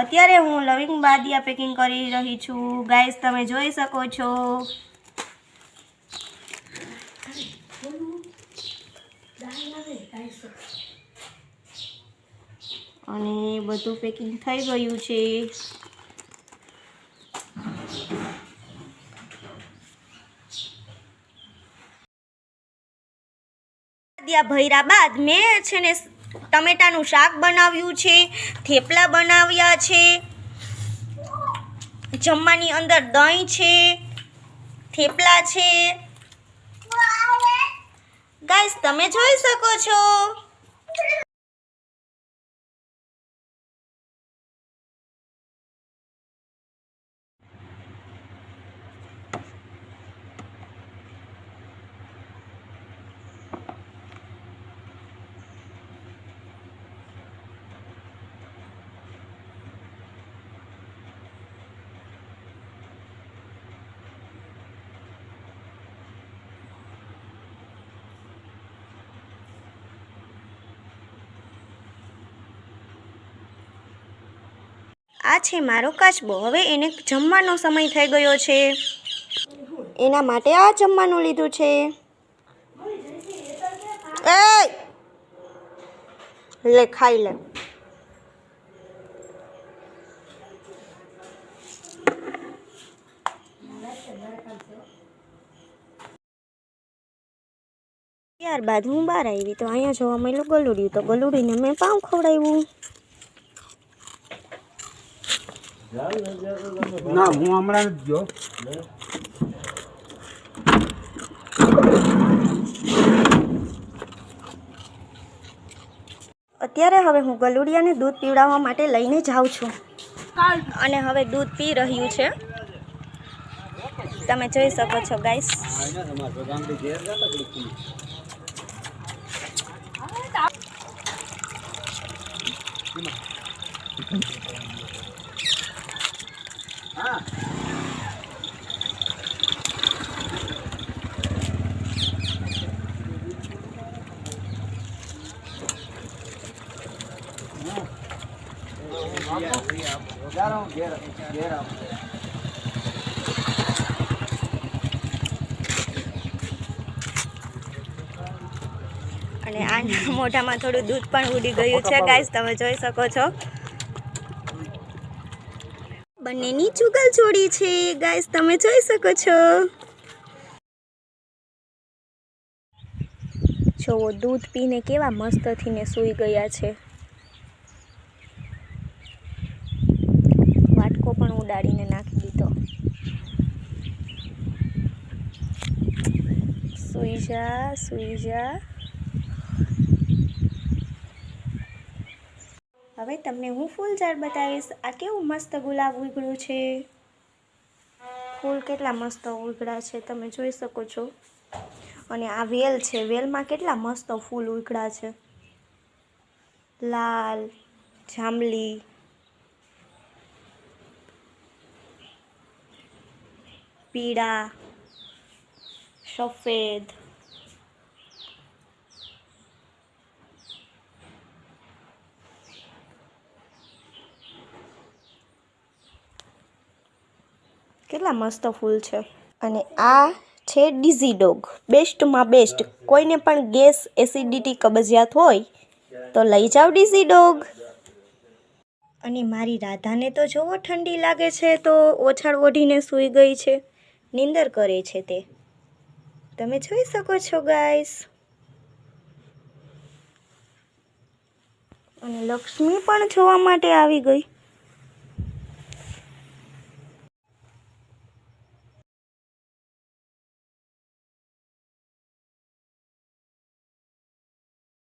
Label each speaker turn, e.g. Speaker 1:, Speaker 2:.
Speaker 1: અત્યારે હું લવિંગ બાદિયા પેકિંગ કરી રહી છું. ગાઈસ તમે જોઈ શકો છો. અને બધું પેકિંગ થઈ ગયું છે. ભૈરા બાદ મેં છે ને ટમેટાનું શાક બનાવ્યું છે, થેપલા બનાવ્યા છે, જમવાની અંદર દહીં છે, થેપલા છે. ગાઈસ તમે જોઈ શકો છો? આ છે મારો કાચબો. હવે એને જમવાનો સમય થઈ ગયો છે. એના માટે આ જમવાનું લીધું છે. એ લે, ખાઈ લે. ત્યારબાદ હું બહાર આવી તો અહીંયા જોવા મળ્યું ગલુડિયું. તો ગલુડીને મેં પાઉં ખવડાવ્યું.
Speaker 2: ના, હું હમણાં જ ગયો.
Speaker 1: અત્યારે હવે હું ગલુડિયાને દૂધ પીવડાવવા માટે લઈને જાઉં છું. અને હવે દૂધ પી રહ્યું છે. તમે જોઈ શકો છો ગાઈસ અને આના મોઢામાં થોડું દૂધ પણ ઉડી ગયું છે ગાઈસ તમે જોઈ શકો છો. બંનેની ચુગલ છોડી છે. ગાઈસ તમે જોઈ શકો છો. જોવો દૂધ પીને કેવા મસ્ત થઈને સૂઈ ગયા છે. વાટકો પણ ઉડાડીને નાખી દીધો. સુઈ જા સુઈ જા. હવે તમને હું ફૂલ ઝાડ બતાવીશ. આ કેવું મસ્ત ગુલાબ ઉગડ્યું છે. ફૂલ કેટલા મસ્ત ઉગડ્યા છે તમે જોઈ શકો છો. અને આ વેલ છે. વેલમાં કેટલા મસ્ત ફૂલ ઉગડ્યા છે. લાલ, જાંબલી. પીળા, સફેદ. કેટલા મસ્ત ફૂલ છે. અને આ છે ડીઝી ડોગ. બેસ્ટમાં બેસ્ટ. કોઈને પણ ગેસ એસિડિટી કબજિયાત હોય, તો લઈ જાઓ ડીઝી ડોગ. અને મારી રાધાને તો જોવો ઠંડી લાગે છે, તો ઓછાળ ઓઢીને સૂઈ ગઈ છે. નિંદર કરે છે તે. તમે જોઈ શકો છો ગાઈસ અને લક્ષ્મી પણ જોવા માટે આવી ગઈ.